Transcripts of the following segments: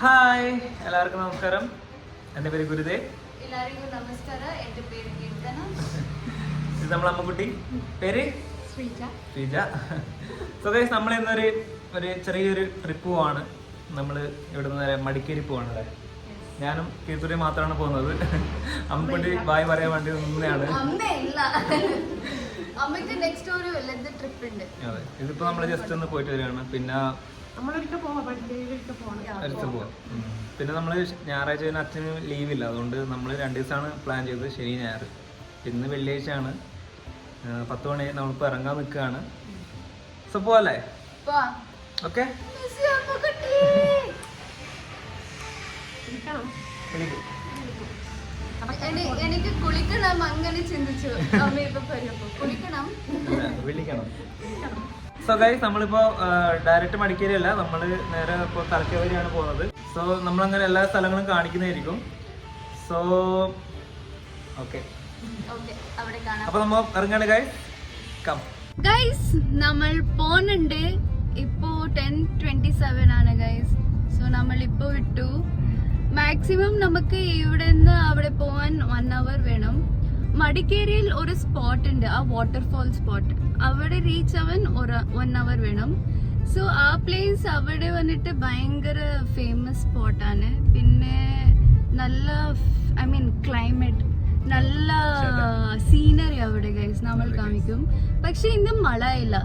Hi എല്ലാവർക്കും നമസ്കാരം. എന്റെ പേര് ഗുരുദേവ് എല്ലാവർക്കും നമസ്കാരം. എന്റെ പേര് കീർത്തന. നമ്മൾ അമ്മക്കുട്ടി. പേര്? ശ്രീജ. ശ്രീജ. സോ നമ്മൾ ഇന്നൊരു ഒരു ചെറിയൊരു ട്രിപ്പ് പോവാണ്. നമ്മൾ ഇവിടെ നിന്ന് മടിക്കേരി പോവാണ് അല്ലേ ഞാനും കീർത്തുരി മാത്രമാണ് പോകുന്നത്. അമ്മക്കുട്ടി വായി പറയാൻ വേണ്ടി നിന്നെയാണ്. ഇതിപ്പോ നമ്മൾ ജസ്റ്റ് ഒന്ന് പോയിട്ട് വരികയാണ്. പിന്നെ നമ്മളൊരിക്കൽ പോവാം പണ്ടിയൊരിക്കൽ പോകണം അടുത്ത് പോവാം. പിന്നെ നമ്മൾ ഞായറാഴ്ച കഴിഞ്ഞാൽ അച്ഛന് ലീവില്ല. അതുകൊണ്ട് നമ്മൾ രണ്ട് ദിവസമാണ് പ്ലാൻ ചെയ്തത് ശനി ഞായർ. ഇന്ന് വെള്ളിയാഴ്ചയാണ്. ആണ് പത്ത് മണി നമ്മളിപ്പോൾ ഇറങ്ങാൻ നിൽക്കുകയാണ് സോ പോവല്ലേ. ഓക്കെ. എനിക്ക് കുളിക്കണം അങ്ങനെ ചിന്തിച്ചു. അമ്മ ഇപ്പൊ കുളിക്കണം. വിളിക്കണം. സോ ഗൈസ് നമ്മളിപ്പോ ഡയറക്റ്റ് മടിക്കേരി അല്ല നമ്മൾ നേരെ ഇപ്പോൾ തലക്കവരിയാണ് പോകുന്നത് സോ നമ്മളങ്ങനെ എല്ലാ സ്ഥലങ്ങളും കാണിക്കുന്നതായിരിക്കും. സോ ഓക്കെ അപ്പൊ നമ്മ നമ്മൾ ഇറങ്ങാണ് ഗൈസ് കം ഗൈസ് നമ്മൾ പോണുണ്ട്. ഇപ്പോ ടെൻ ട്വന്റി സെവൻ ആണ് ഗൈസ് സോ നമ്മൾ ഇപ്പോ വിട്ടു. മാക്സിമം നമുക്ക് ഇവിടെ നിന്ന് അവിടെ പോവാൻ വൺ അവർ വേണം. മടിക്കേരിയിൽ ഒരു സ്പോട്ട് ഉണ്ട് ആ വാട്ടർഫോൾ സ്പോട്ട് അവിടെ റീച്ച് ആവാൻ വൺ അവർ വേണം. സോ ആ പ്ലേസ് അവിടെ വന്നിട്ട് ഭയങ്കര ഫേമസ് സ്പോട്ടാണ് പിന്നെ നല്ല ഐ മീൻ ക്ലൈമറ്റ് നല്ല സീനറി അവിടെ ഗൈസ് നമ്മൾ കാണിക്കും. പക്ഷെ ഇന്ന് മഴ ഇല്ല.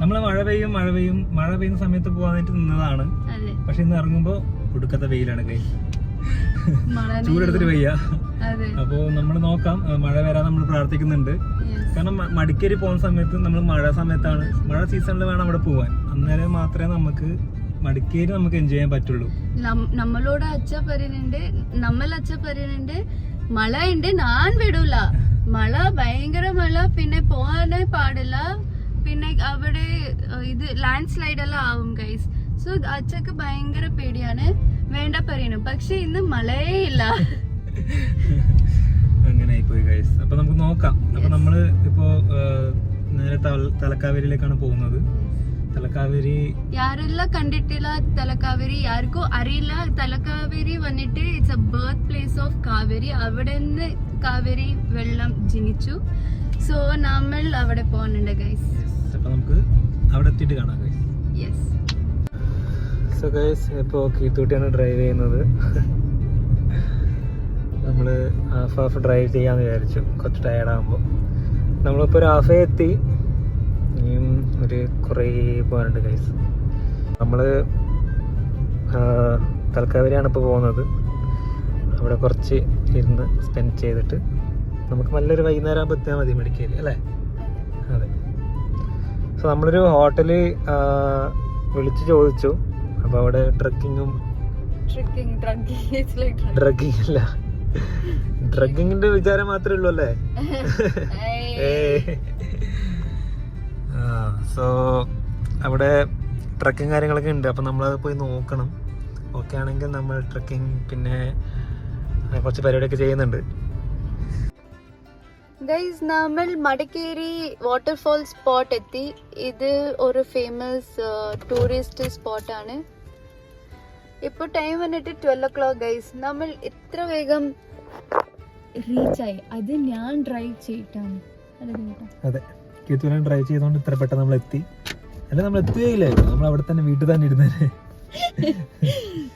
നമ്മൾ മഴ പെയ്യും മഴ പെയ്യും. മഴ പെയ്യുന്ന സമയത്ത് പോകാനായിട്ട് നിന്നതാണ്. പക്ഷെ ഇന്ന് ഇറങ്ങുമ്പോ ഒടുക്കത്തെ വെയിലാണ് ഗൈസ് ചൂടെടുത്തിട്ട് പെയ്യാ. അപ്പോൾ നമ്മൾ നോക്കാം. മഴ വരാൻ നമ്മൾ പ്രാർത്ഥിക്കുന്നുണ്ട്. കാരണം മടിക്കേരി പോകുന്ന സമയത്ത് നമ്മൾ മഴ സമയത്താണ്. മഴ സീസണിൽ വേണം അവിടെ പോവാൻ. അന്നേരം മാത്രമേ നമുക്ക് മടിക്കേരി നമുക്ക് എൻജോയ് ചെയ്യാൻ പറ്റുള്ളൂ. നമ്മളോട് അച്ഛ പറയുന്നുണ്ട് നമ്മൾ അച്ഛ പറയുന്നുണ്ട് മഴ ഉണ്ട് ഞാൻ വിടൂല. മഴ ഭയങ്കര മഴ പിന്നെ പോകാനേ പാടില്ല. പിന്നെ അവിടെ ഇത് ലാൻഡ് സ്ലൈഡ് എല്ലാം ആവും ഗൈസ് സോ അച്ഛക്ക് ഭയങ്കര പേടിയാണ് വേണ്ട പറയുന്നു പക്ഷെ ഇന്ന് മഴയേ ഇല്ല. അങ്ങനെ ആയിപ്പോയി കഴിച്ച് അപ്പൊ നമുക്ക് നോക്കാം. അപ്പൊ നമ്മൾ ഇപ്പോ നേരെ തലക്കാവേരിയിലേക്കാണ് പോകുന്നത്. തലക്കാവേരി യാരെല്ല കണ്ടിട്ടില്ല തലക്കാവേരി? ആർക്കും അറിയില്ല. തലക്കാവേരി വന്നിട്ട് it's a birth place of Kaveri. അവിടെ നിന്ന് കാവേരി വെള്ളം ജനിച്ചു. സോ നമ്മൾ അവിടെ പോകാനുണ്ട് ഗൈസ് അപ്പൊ നമുക്ക് അവിടെ എത്തിയിട്ട് കാണാം ഗൈസ് യെസ് സോ ഗൈസ് ഇപ്പോ കീത്തൂട്ടിയാണ് ഡ്രൈവ് ചെയ്യുന്നത്. നമ്മൾ ഹാഫ് ഹാഫ് ഡ്രൈവ് ചെയ്യാമെന്ന് വിചാരിച്ചു. കുറച്ച് ടയർഡാകുമ്പോൾ നമ്മളിപ്പോൾ ഒരു ഹാഫേ എത്തി. ഇനിയും ഒരു കുറേ പോകാനുണ്ട് കൈസ് നമ്മൾ തലക്കാവരിയാണ് ഇപ്പോൾ പോകുന്നത്. അവിടെ കുറച്ച് ഇരുന്ന് സ്പെൻഡ് ചെയ്തിട്ട് നമുക്ക് നല്ലൊരു വൈകുന്നേരം ആകുമ്പോൾ എത്തിയാൽ മതി മെഡിക്കേൽ അല്ലേ? അതെ. സോ നമ്മളൊരു ഹോട്ടൽ വിളിച്ച് ചോദിച്ചു. അപ്പോൾ അവിടെ ട്രക്കിങ്ങും ട്രക്കിംഗ് ട്രക്കിംഗ് അല്ല. ഡ്രഗിങ്ങിന്റെ വിചാരം മാത്രമേ ഉള്ളൂ അല്ലേ? സോ അവിടെ ട്രക്കിങ് കാര്യങ്ങളൊക്കെ ഉണ്ട്. അപ്പം നമ്മളത് പോയി നോക്കണം. ഓക്കെ ആണെങ്കിൽ നമ്മൾ ട്രക്കിംഗ് പിന്നെ കുറച്ച് പരിപാടിയൊക്കെ ചെയ്യുന്നുണ്ട്. ഗൈസ് നമ്മൾ മടക്കേരി വാട്ടർഫോൾ സ്പോട്ട് എത്തി. ഇത് ഒരു ഫേമസ് ടൂറിസ്റ്റ് സ്പോട്ടാണ് ഇപ്പോൾ ടൈം വന്നിട്ട് ട്വൽവ് ഒ ക്ലോക്ക് ഗൈസ് നമ്മൾ ഇത്ര വേഗം റീച്ചായി അത് ഞാൻ ഡ്രൈവ് ചെയ്തിട്ടാണ്. അതെ. കീത്തൂരാൻ ഡ്രൈവ് ചെയ്തുകൊണ്ട് ഇത്ര പെട്ടെന്ന് നമ്മൾ എത്തി. അല്ല നമ്മൾ എത്തുകയില്ലായിരുന്നു നമ്മൾ അവിടെ തന്നെ വീട്ടിൽ തന്നെ ഇരുന്നേ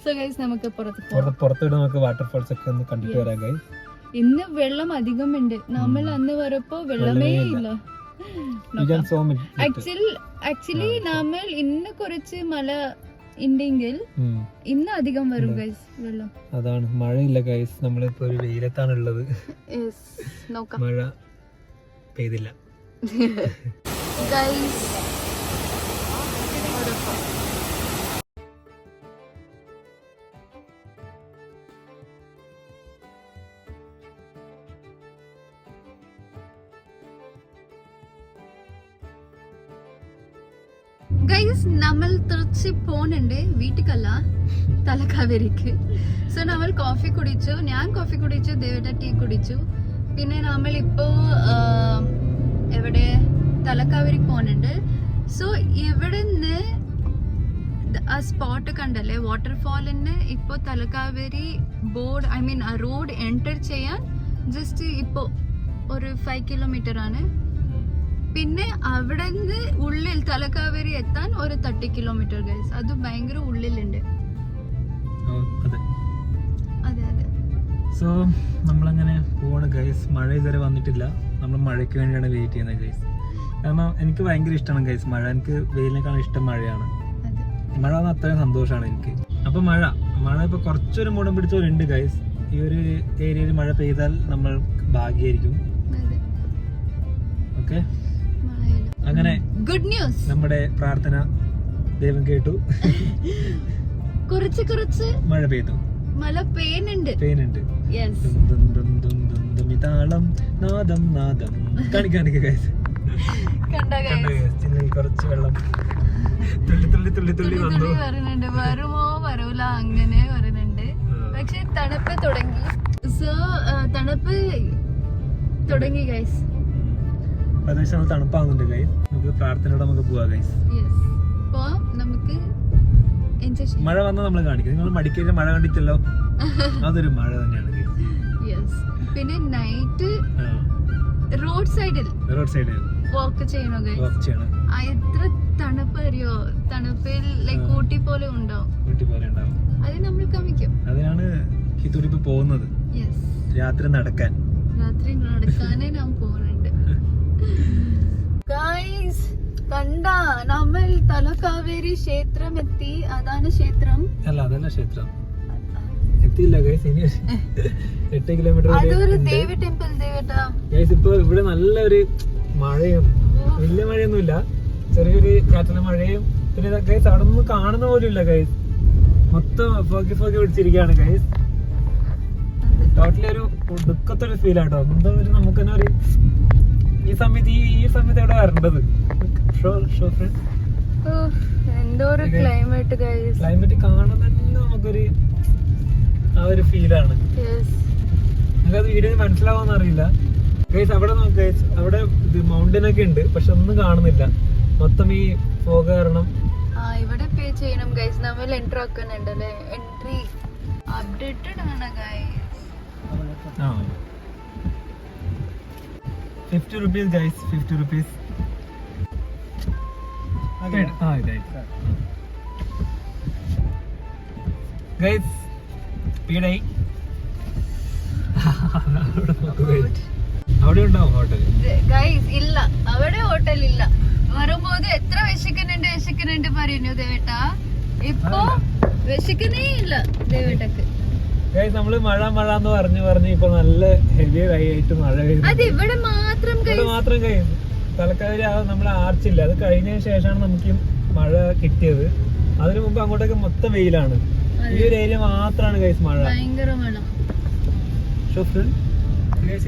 സോ ഗൈസ് നമുക്ക് പുറത്ത് പുറത്ത് പുറത്തുവിട്ട് നമുക്ക് വാട്ടർഫോൾസ് ഒക്കെ ഒന്ന് കണ്ടിട്ട് വരാം ഗൈസ് ഇന്ന് വെള്ളം അധികമുണ്ട്. നമ്മൾ അന്ന് വരപ്പോ വെള്ളമേ ഇല്ല. ആക്ച്വലി ആക്ച്വലി നമ്മൾ ഇന്ന് കുറച്ച് മഴ ഉണ്ടെങ്കിൽ ഇന്ന് അധികം വരും ഗൈസ് വെള്ളം. അതാണ്. മഴയില്ല ഗൈസ് നമ്മളിപ്പോ ഒരു വെയിലത്താണ് ഉള്ളത് യെസ് നോക്കാം. മഴ പെയ്തില്ല. ഗൈസ് ഗൈസ് നമ്മൾ തിരിച്ച് പോണുണ്ട്. വീട്ടിക്കല്ല. തലക്കാവേരിക്ക്. സോ നമ്മൾ കോഫി കുടിച്ചു. ഞാൻ കോഫി കുടിച്ചു ദേവയുടെ ടീ കുടിച്ചു. പിന്നെ നമ്മൾ ഇപ്പോ എവിടെ? തലക്കാവേരിക്ക് പോണുണ്ട്. സോ ഇവിടുന്ന് ആ സ്പോട്ട് കണ്ടല്ലേ? വാട്ടർഫാളിന് ഇപ്പോ തലക്കാവേരി ബോർഡ് ഐ മീൻ ആ റോഡ് എന്റർ ചെയ്യാൻ ജസ്റ്റ് ഇപ്പോ ഒരു ഫൈവ് കിലോമീറ്റർ ആണ്. പിന്നെ അവിടെ നിന്ന് ഉള്ളിൽ തലക്കാവേരി എത്താൻ ഒരു തേർട്ടി കിലോമീറ്റർ ഗൈസ് അത് ഭയങ്കര ഉള്ളിലുണ്ട്. അതെ. അതെ സോ നമ്മളങ്ങനെ പോണ് ഗൈസ് മഴ ഇതുവരെ വന്നിട്ടില്ല. നമ്മൾ മഴയ്ക്ക് വേണ്ടിയാണ് വെയിറ്റ് ചെയ്യുന്നത് ഗൈസ് കാരണം എനിക്ക് ഭയങ്കര ഇഷ്ടമാണ് ഗൈസ് മഴ. എനിക്ക് വെയിലിനേക്കാളും ഇഷ്ടം മഴയാണ്. മഴ വന്ന അത്രയും സന്തോഷമാണ് എനിക്ക്. അപ്പോൾ മഴ. മഴ ഇപ്പോൾ കുറച്ചൊരു മൂടം പിടിച്ചവരുണ്ട് ഗൈസ് ഈ ഒരു ഏരിയയിൽ മഴ പെയ്താൽ നമ്മൾ ഭാഗ്യായിരിക്കും. ഓക്കെ അങ്ങനെ ഗുഡ് ന്യൂസ് നമ്മുടെ പ്രാർത്ഥന ദൈവം കേട്ടു. കുറച്ച് കുറച്ച് മഴ പെയ്തു. മഴ പെയ്യുന്നുണ്ട്. പെയ്യുന്നുണ്ട്. താളം നാദം നാദം. കാണിക്ക കാണിക്ക ഗൈസ് കണ്ട കണ്ടോ ഗൈസ് guys? ചില്ലയിൽ കുറച്ച് വെള്ളം. തുള്ളി തുള്ളി തുള്ളി തുള്ളി വന്നു. പറയുന്നുണ്ട് വരുമോ വരൂല അങ്ങനെ പറയുന്നുണ്ട്. പക്ഷെ തണുപ്പ് തുടങ്ങി. സോ തണുപ്പ് തുടങ്ങി ഗൈസ് പ്രദേശം നമ്മൾ തണുപ്പാകുന്നുണ്ട് ഗൈസ് നമുക്ക് പ്രാർത്ഥനയോടെ നമുക്ക് പോവാ ഗൈസ് നമുക്ക് മഴ വന്നാൽ നമ്മൾ കാണിക്കും. നിങ്ങൾ മടിക്കലിൽ മഴ കണ്ടിട്ടല്ലോ. അതൊരു മഴ തന്നെയാണ് പിന്നെ നൈറ്റ് റോഡ് സൈഡിൽ റോഡ് സൈഡിൽ വാക്ക് ചെയ്യണോ ഗൈസ് വർക്ക് ചെയ്യണം. എത്ര തണുപ്പ് അറിയോ? തണുപ്പിൽ ലൈക് ഊട്ടി പോലെ ഉണ്ടോ? കൂട്ടി പോലെ ഉണ്ടാവും. അത് നമ്മൾ കമിക്കും അതിനാണ് കിത്തൂരിപ്പ് പോകുന്നത്. രാത്രി നടക്കാൻ. രാത്രി നടക്കാനേ ഞാൻ പോകുന്നുണ്ട് ഗൈസ് കണ്ട നമ്മൾ തലക്കാവേരി ക്ഷേത്രം എത്തി അതാണ് ക്ഷേത്രം. അല്ല അതല്ല ക്ഷേത്രം. എത്തിയില്ല ഗൈസ് ഇനി എട്ട് കിലോമീറ്റർ അതൊരു ദേവി ടെമ്പിൾ ദേവട്ടാ ഗൈസ് ഇപ്പൊ ഇവിടെ നല്ലൊരു മഴയും വലിയ മഴയൊന്നുമില്ല. ചെറിയൊരു കാറ്റിലെ മഴയും. പിന്നെ ഗൈസ് അവിടെ ഒന്നും കാണുന്ന പോലും ഇല്ല ഗൈസ് മൊത്തം ഫോക്കി ഫോക്കി പിടിച്ചിരിക്കുകയാണ് ഗൈസ് ടോട്ടലി ഒരു ദുഃഖത്തൊരു ഫീലാട്ടോ ആട്ടോ. എന്തോ ഒരു നമുക്ക് തന്നെ ഒരു ഈ സമയത്ത് ഈ ഈ സമയത്ത് എവിടെ വരേണ്ടത്. എന്തോ ഒരു ക്ലൈമറ്റ് ക്ലൈമറ്റ് കാണുന്ന തന്നെ നമുക്കൊരു ആ ഒരു ഫീലാണ് നമുക്കത് വീഡിയോ മനസ്സിലാവുമെന്ന് അറിയില്ല. ഗൈസ് അവിടെ ഗൈസ് അവിടെ ഇത് മൗണ്ടൻ ഒക്കെ ഉണ്ട് പക്ഷെ ഒന്നും കാണുന്നില്ല. മൊത്തം ഈ ഫോഗ് കാരണം. ഇവിടെ പേ ചെയ്യണം ഗൈസ് നമ്മൾ എൻട്രി ആക്കുന്നുണ്ടല്ലേ എൻട്രി അപ്ഡേറ്റഡ് ആണ് guys fifty rupees guys fifty rupees guys അവിടെ ഉണ്ടാവും ഹോട്ടൽ? ഗൈസ് ഇല്ല. അവിടെ ഹോട്ടൽ ഇല്ല. വരുമ്പോൾ എത്ര വിശക്കുന്നുണ്ട് വിശക്കുന്നുണ്ട് പറയുന്നു ദേവേട്ട. ഇപ്പൊ വിശക്കുന്നേ ഇല്ല ദേവേട്ടക്ക്. ഗൈസ് നമ്മൾ മഴ മഴ എന്ന് പറഞ്ഞു പറഞ്ഞു ഇപ്പൊ നല്ല ഹെവി ആയിട്ട് മഴ അത് ഇവിടെ മാത്രം മാത്രം കഴിയും തലക്കാരി ആ നമ്മുടെ ആർച്ചില്ല. അത് കഴിഞ്ഞതിന് ശേഷമാണ് നമുക്ക് മഴ കിട്ടിയത്. അതിനു മുമ്പ് അങ്ങോട്ടൊക്കെ മൊത്തം വെയിലാണ്. ഈ ഒരു ഏരിയ മാത്രമാണ് ഗൈസ് മഴ.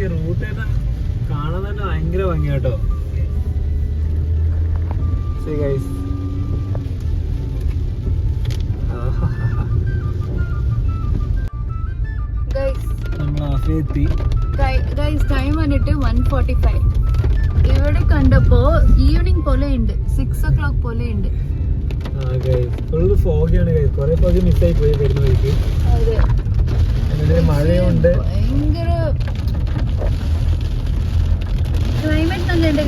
ഈ റൂട്ട് കാണാൻ തന്നെ ഭയങ്കര ഭംഗി കേട്ടോ ഗൈസ് നമ്മൾ ഗൈസ് ടൈം വന്നിട്ട് വൺ ഫോർട്ടി ഫൈവ് ഇവിടെ കണ്ടപ്പോ ഈവനിങ് പോലെ ഉണ്ട്. സിക്സ് ഓ ക്ലോക്ക് പോലെ ഉണ്ട്. ആ ഗൈസ് ഫുള്ള് ഫോഗിയാണ് ഗൈസ് കുറെ ഫോഗ് മിസ്സായി പോയി വരുന്ന വഴിക്ക്. അതെ. അങ്ങനെ മഴയുണ്ട്. ഭയങ്കര ക്ലൈമറ്റ് നല്ലുണ്ട്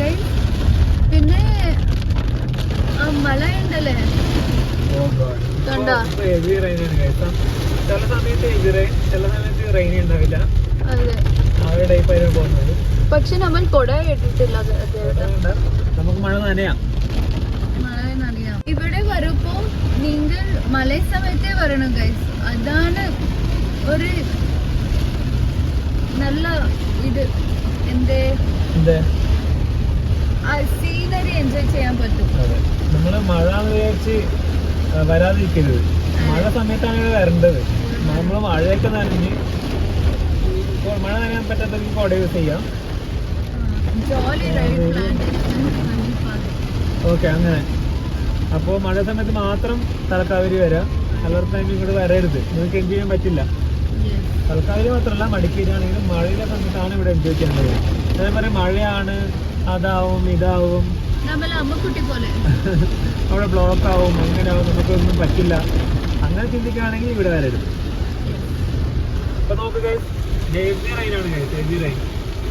പിന്നെ ആ ഉണ്ടല്ലേ? Oh guys. ചില സമയത്ത് rain, ചില സമയത്ത് റെയിൻ ഉണ്ടാവില്ല. ആ ഒരു ടൈപ്പ് ആയിരുന്നു പോകുന്നത്. പക്ഷെ നമ്മൾ കൊട അതേടെ. നമുക്ക് മഴ നനയാം. മഴ നനയാം. ഇവിടെ വരുമ്പോ നിങ്ങൾ മല സമയത്തെ വരണം ഗൈസ് അതാണ് ഒരു നല്ല ഇത്. എന്തേ? സീനറി എൻജോയ് ചെയ്യാൻ പറ്റും. നമ്മൾ മഴ വിചാരിച്ച് വരാതിരിക്കരുത്. മഴ സമയത്താണ് ഇവിടെ വരേണ്ടത്. നമ്മൾ മഴയൊക്കെ നനഞ്ഞ് മഴ നനയാൻ പറ്റാത്തവർക്ക് കുട യൂസ് ചെയ്യാം. ഓക്കെ അങ്ങനെ. അപ്പോൾ മഴ സമയത്ത് മാത്രം തലക്കാവരി വരാം. അല്ലാത്ത ടൈമിൽ ഇങ്ങോട്ട് വരരുത്. നിങ്ങൾക്ക് എൻജോയ് ചെയ്യാൻ പറ്റില്ല. തലക്കാവരി മാത്രമല്ല മടിക്കേരിയാണെങ്കിലും മഴയിലെ സമയത്താണ് ഇവിടെ എൻജോയ് ചെയ്യേണ്ടത്. അതേപോലെ മഴയാണ് അതാവും ഇതാവും. അവിടെ ബ്ലോക്ക് ആവും അങ്ങനെ ആവും നമുക്കൊന്നും പറ്റില്ല. അങ്ങനെ ചിന്തിക്കുകയാണെങ്കിൽ ഇവിടെ വരരുത്. അപ്പൊ നോക്കുക ഗൈസ് ജേബി റൈനാണ് ഗൈസ് റൈൻ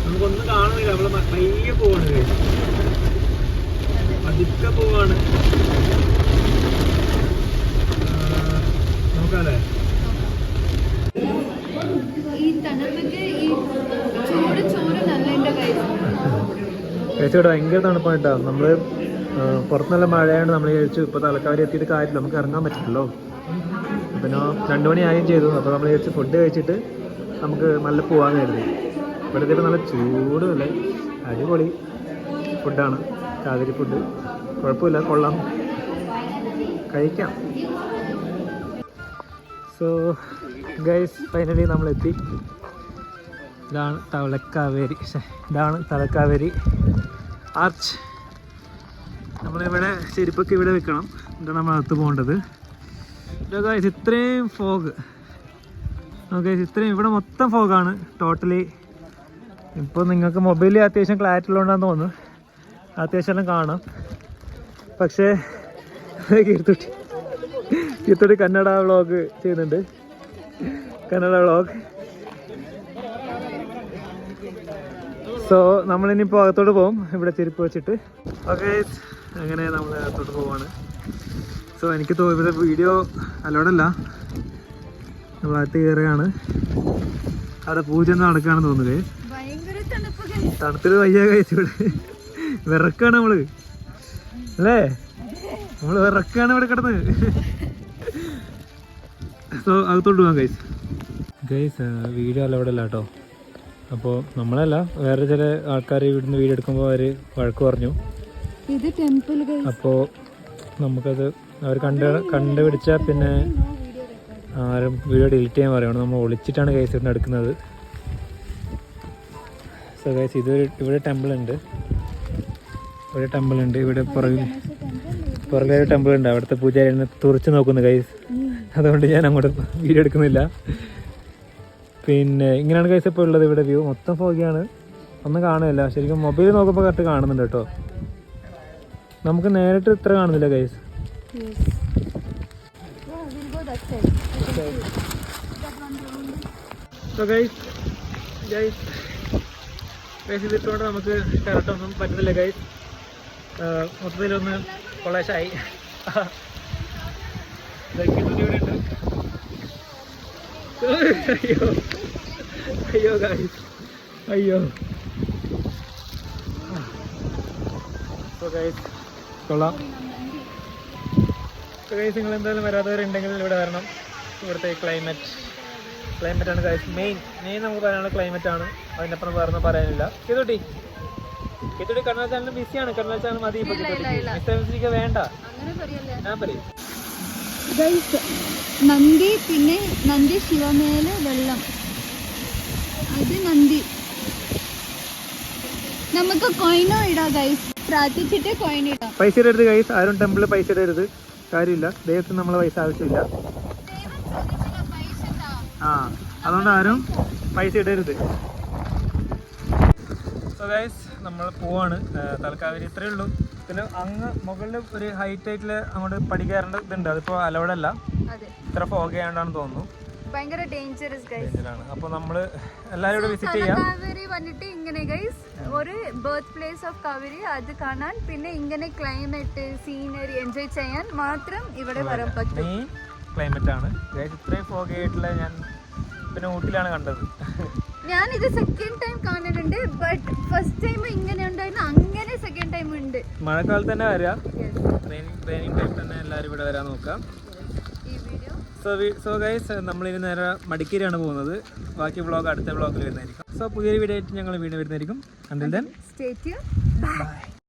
നമുക്കൊന്നും കാണുന്നില്ല. നമ്മൾ വലിയ പയ്യെ പോവാണ്. പതുക്കെ പോവാണ്. നോക്കാല്ലേ? ഇവിടെ ഭയങ്കര തണുപ്പായിട്ടാ. നമ്മൾ പുറത്തുനല്ല പുറത്ത് നല്ല മഴയാണ്ട് നമ്മൾ കഴിച്ചു ഇപ്പൊ തലക്കാരി എത്തിയിട്ട് കാര്യമില്ല. നമുക്ക് ഇറങ്ങാൻ പറ്റില്ലല്ലോ. പിന്നെ രണ്ടു മണി ആയും ചെയ്തു. അപ്പൊ നമ്മൾ കഴിച്ച് ഫുഡ് കഴിച്ചിട്ട് നമുക്ക് നല്ല പോവാന്നായിരുന്നു കരുതി. ഇവിടുത്തെ നല്ല ചൂടുമല്ലേ അടിപൊളി ഫുഡാണ്. കാതിരി ഫുഡ്. കുഴപ്പമില്ല കൊള്ളാം. കഴിക്കാം. സോ ഗൈസ് ഫൈനലി നമ്മളെത്തി. ഇതാണ് തളക്കാവേരി ഇതാണ് തലക്കാവേരി ആർച്ച് നമ്മളിവിടെ ചെരുപ്പൊക്കെ ഇവിടെ വെക്കണം. എന്നിട്ട് നമ്മൾ അകത്ത് പോകേണ്ടത്. ഗൈസ് ഇത്രയും ഫോഗ് ഓക്കെ ഇത്രയും ഇവിടെ മൊത്തം ഫോഗാണ് ടോട്ടലി ഇപ്പോൾ നിങ്ങൾക്ക് മൊബൈലിൽ അത്യാവശ്യം ക്ലാരിറ്റി ഉള്ളതുകൊണ്ടാന്ന് തോന്നുന്നു. അത്യാവശ്യം എല്ലാം കാണാം. പക്ഷേ കീർത്തുട്ടി കീർത്തുട്ടി കന്നഡ വ്ളോഗ് ചെയ്യുന്നുണ്ട്. കന്നഡ വ്ളോഗ് സോ നമ്മളിനിപ്പോൾ അകത്തോട്ട് പോകും ഇവിടെ ചെരുപ്പ് വെച്ചിട്ട്. ഓക്കെ അങ്ങനെ നമ്മൾ അകത്തോട്ട് പോവാണ്. സോ എനിക്ക് ഇവിടെ വീഡിയോ അല്ലോടല്ല നമ്മൾ അകത്ത് കയറുകയാണ് അവിടെ പൂജ നടക്കുകയാണെന്ന് തോന്നുന്നത്. തണുത്തിട്ട് വയ്യ കഴിച്ചു ഇവിടെ. വിറക്കാണ് നമ്മൾ. അല്ലേ? നമ്മൾ വിറക്കാണ് ഇവിടെ കിടന്ന്. സോ അകത്തോട്ട് പോകാം ഗൈസ് ഗൈസ് വീഡിയോ അല്ല ഇവിടെ അല്ല കേട്ടോ. അപ്പോൾ നമ്മളല്ല വേറെ ചില ആൾക്കാർ ഇവിടുന്ന് വീഡിയോ എടുക്കുമ്പോൾ അവർ വഴക്ക് പറഞ്ഞു. ഇത് ടെമ്പിൾ അപ്പോൾ നമുക്കത് അവർ കണ്ട് കണ്ടുപിടിച്ചാൽ പിന്നെ ആരും വീഡിയോ ഡിലീറ്റ് ചെയ്യാൻ പറയണം. നമ്മൾ ഒളിച്ചിട്ടാണ് കേസ് ഇവിടെ എടുക്കുന്നത്. സോ ഗൈസ് ഇതൊരു ഇവിടെ ടെമ്പിൾ ഉണ്ട് ഇവിടെ ടെമ്പിൾ ഉണ്ട് ഇവിടെ പുറകിൽ പുറകിലെ ഒരു ടെമ്പിൾ ഉണ്ട് അവിടുത്തെ പൂജാരി എന്നെ തുറച്ച് നോക്കുന്നു ഗൈസ് അതുകൊണ്ട് ഞാൻ അങ്ങോട്ട് വീഡിയോ എടുക്കുന്നില്ല. പിന്നെ ഇങ്ങനെയാണ് ഗൈസ് ഇപ്പോൾ ഉള്ളത് ഇവിടെ വ്യൂ മൊത്തം ഫോഗിയാണ് ഒന്നും കാണുന്നില്ല ശരിക്കും മൊബൈൽ നോക്കുമ്പോൾ കറക്റ്റ് കാണുന്നുണ്ട് കേട്ടോ. നമുക്ക് നേരിട്ട് ഇത്ര കാണുന്നില്ല guys so guys guys guys ഇതിട്ടുകൊണ്ട് നമുക്ക് കറക്റ്റൊന്നും പറ്റുന്നില്ല കൈ മൊത്തത്തിലൊന്ന് കൊളേശായി. ഇവിടെ ഉണ്ട്. അയ്യോ. അയ്യോ ഗൈസ് അയ്യോ. കൊള്ളാം. നിങ്ങൾ എന്തായാലും വരാത്തവരുണ്ടെങ്കിൽ ഇവിടെ വരണം. ഇവിടുത്തെ ക്ലൈമറ്റ് ക്ലൈമറ്റ് ആണ് ഗൈസ് മെയിൻ മെയിൻ നമുക്ക് പറയാനുള്ള ക്ലൈമറ്റ് ആണ്. അതിനപ്പുറം വേറെ ഒന്നും പറയാനില്ല. കിതുട്ടി കിതുട്ടി കണ്ണാൽ ചാനൽ ബിസിയാണ് കണ്ണാൽ ചാനൽ മതി ഇപ്പൊ വേണ്ട. ഞാൻ പറയും. നന്ദി പിന്നെ നന്ദി ശിവമേൽ വെള്ളം. അത് നന്ദി. നമുക്ക് കോയിനോ ഇടാം ഗൈസ് പ്രാർത്ഥിച്ചിട്ട് കോയിൻ ഇടാം. പൈസ ഇടരുത് ഗൈസ് ആരും ടെമ്പിളിൽ പൈസ ഇടരുത്. കാര്യമില്ല. ദൈവത്തിന് നമ്മളെ പൈസ ആവശ്യമില്ല. ആ അതുകൊണ്ട് ആരും പൈസ ഇടരുത്. സോ ഗൈസ് നമ്മൾ പോവാണ്. തലക്കാവേരി ഇത്രയേ ഉള്ളൂ. പിന്നെ അങ്ങ് മുകളിൽ ഒരു ഹൈറ്റ് ആയിട്ടുള്ള അങ്ങോട്ട് പഠിക്കാറുണ്ട് ഇതുണ്ട്. അതിപ്പോ അലൗഡ് അല്ല അതെ. ഇത്ര ഫോഗ് ആയതുകൊണ്ടാണ് തോന്നുന്നു. ഭയങ്കര ഡേഞ്ചറസ് ഡേഞ്ചറാണ് അപ്പോൾ നമ്മൾ എല്ലാവരും ഇവിടെ വിസിറ്റ് ചെയ്യാം. കാവേരി വന്നിട്ട് ഇങ്ങനെ ഗൈസ് ഒരു ബർത്ത് പ്ലേസ് ഓഫ് കാവേരി അത് കാണാൻ പിന്നെ ഇങ്ങനെ ക്ലൈമറ്റ് സീനറി എൻജോയ് ചെയ്യാൻ മാത്രം ഇവിടെ വരാൻ പറ്റും. മെയിൻ ക്ലൈമറ്റ് ആണ് ഗൈസ് ഇത്രയും ഫോഗി ആയിട്ടുള്ള ഞാൻ പിന്നെ ഊട്ടിലാണ് കണ്ടത്. ഞാൻ ഇത് സെക്കൻഡ് ടൈം കാണുന്നുണ്ട് ബട്ട് ഫസ്റ്റ് ടൈം ഇങ്ങനെ ഉണ്ടായിരുന്നു അങ്ങനെ സെക്കൻഡ് ടൈം ഉണ്ട്. മഴക്കാലത്ത് തന്നെ വരാം. ട്രെയിനിങ് ട്രെയിനിങ് ടൈം തന്നെ എല്ലാവരും ഇവിടെ വരാൻ നോക്കാം. സോ സോ ഗൈസ് നമ്മളിനി നേരെ മടിക്കേരിയാണ് പോകുന്നത്. ബാക്കി വ്ളോഗ് അടുത്ത വ്ളോഗിൽ വരുന്നതായിരിക്കും. സോ പുതിയൊരു വീഡിയോ ആയിട്ട് ഞങ്ങൾ വീണ്ടും വരുന്നതായിരിക്കും. Until then state by